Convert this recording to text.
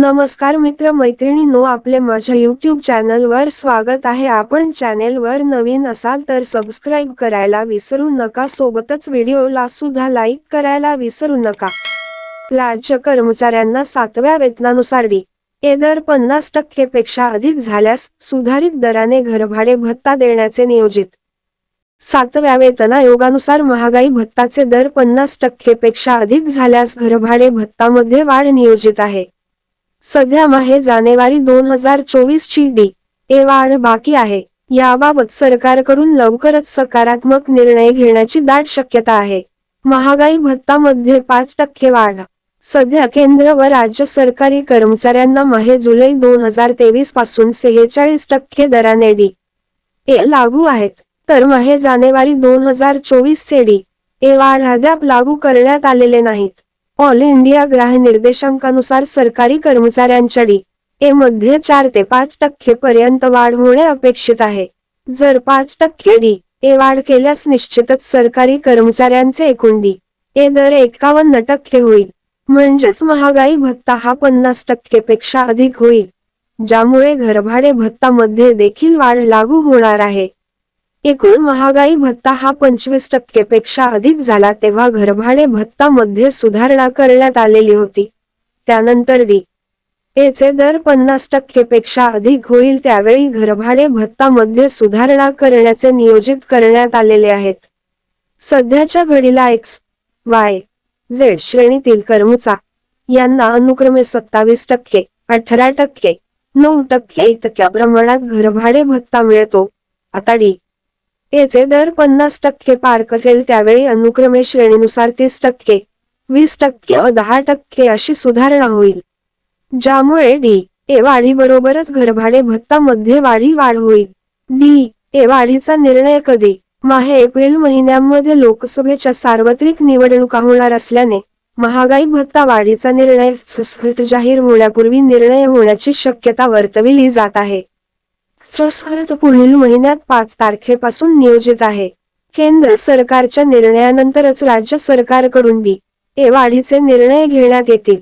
नमस्कार मित्र मैत्रिणींनो आपले माझ्या युट्यूब चॅनलवर स्वागत आहे. आपण चॅनेलवर नवीन असाल तर सबस्क्राईब करायला विसरू नका. सोबतच व्हिडिओला सुद्धा लाईक करायला विसरू नका. राज्य कर्मचाऱ्यांना सातव्या वेतनानुसार डी. ए. दर पन्नास टक्केपेक्षा अधिक झाल्यास सुधारित दराने घरभाडे भत्ता देण्याचे नियोजित. सातव्या वेतन आयोगानुसार महागाई भत्ताचे दर पन्नास टक्केपेक्षा अधिक झाल्यास घरभाडे भत्तामध्ये वाढ नियोजित आहे. सध्या माहे जानेवारी दोन हजार चोवीस ची डी. ए वाढ बाकी आहे. याबाबत सरकारकडून लवकरच सकारात्मक निर्णय घेण्याची दाट शक्यता आहे. महागाई भत्तामध्ये पाच टक्के वाढ. सध्या केंद्र व राज्य सरकारी कर्मचाऱ्यांना माहे जुलै दोन हजार तेवीसपासून सेहेचाळीस टक्के दराने डी. ए लागू आहेत. तर माहे जानेवारी दोन हजार चोवीस चे डी. ए वाढ अद्याप लागू करण्यात आलेले नाहीत. ऑल इंडिया ग्राह निर्देशांकानुसार सरकारी कर्मचाऱ्यांच्या डी ए मध्ये चार ते पाच टक्के पर्यंत वाढ होणे अपेक्षित आहे. जर पाच टक्के डी ए वाढ केल्यास निश्चितच सरकारी कर्मचाऱ्यांचे एकूण डी ए दर एकावन्न टक्के होईल. म्हणजेच महागाई भत्ता हा पन्नास टक्केपेक्षा अधिक होईल. ज्यामुळे घरभाडे भत्तामध्ये देखील वाढ लागू होणार आहे. एकूण महागाई भत्ता हा पंचवीस टक्केपेक्षा अधिक झाला तेव्हा घरभाडे भत्तामध्ये सुधारणा करण्यात आलेली होती. त्यानंतर डी. एचे दर पन्नास टक्केपेक्षा अधिक होईल त्यावेळी घरभाडे भत्तामध्ये सुधारणा करण्याचे नियोजित करण्यात आलेले आहेत. सध्याच्या घडीला एक्स. वाय. झेड श्रेणीतील कर्मचा यांना अनुक्रमे सत्तावीस टक्के अठरा टक्के नऊ टक्के इतक्या प्रमाणात घरभाडे भत्ता मिळतो. आता डी. याचे दर पन्नास टक्के पार करेल. त्यावेळी अनुक्रमे श्रेणीनुसार तीस टक्के वीस टक्के व दहा टक्के अशी सुधारणा होईल. ज्यामुळे डी ए वाढीबरोबरच घरभाडे भत्ता मध्ये वाढी वाढ होईल. डी ए वाढीचा निर्णय कधी? माहे एप्रिल महिन्यामध्ये लोकसभेच्या सार्वत्रिक निवडणुका होणार असल्याने महागाई भत्ता वाढीचा निर्णय जाहीर होण्यापूर्वी निर्णय होण्याची शक्यता वर्तविली जात आहे. सुस्फीत पुढील महिन्यात पाच तारखेपासून नियोजित आहे. केंद्र सरकारच्या निर्णयानंतरच राज्य सरकारकडून बी ए वाढीचे निर्णय घेण्यात येतील.